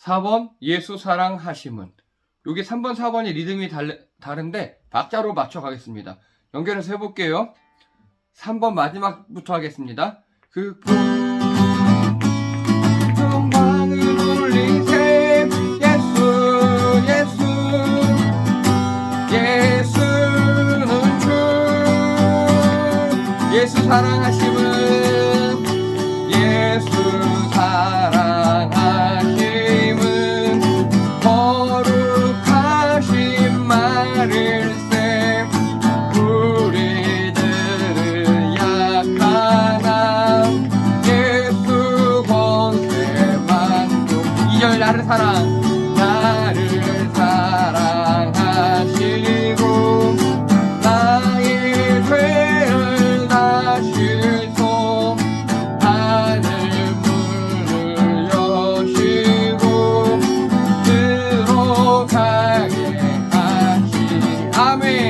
4번 예수 사랑하심은 여기 3번 4번이 리듬이 달, 다른데 박자로 맞춰 가겠습니다. 연결해서 해볼게요. 3번 마지막부터 하겠습니다. 그 예수 사랑하심은 나를 사랑 나를 사랑하시고 나의 죄를 다시소 하늘 문을 여시고 들어가게 하시 아멘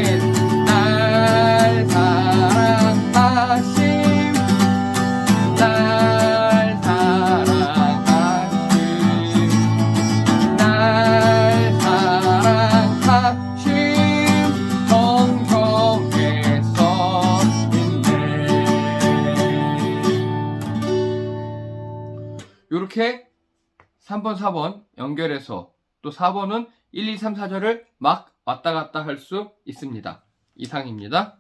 요렇게 3번 4번 연결해서 또 4번은 1, 2, 3, 4절을 막 왔다 갔다 할 수 있습니다. 이상입니다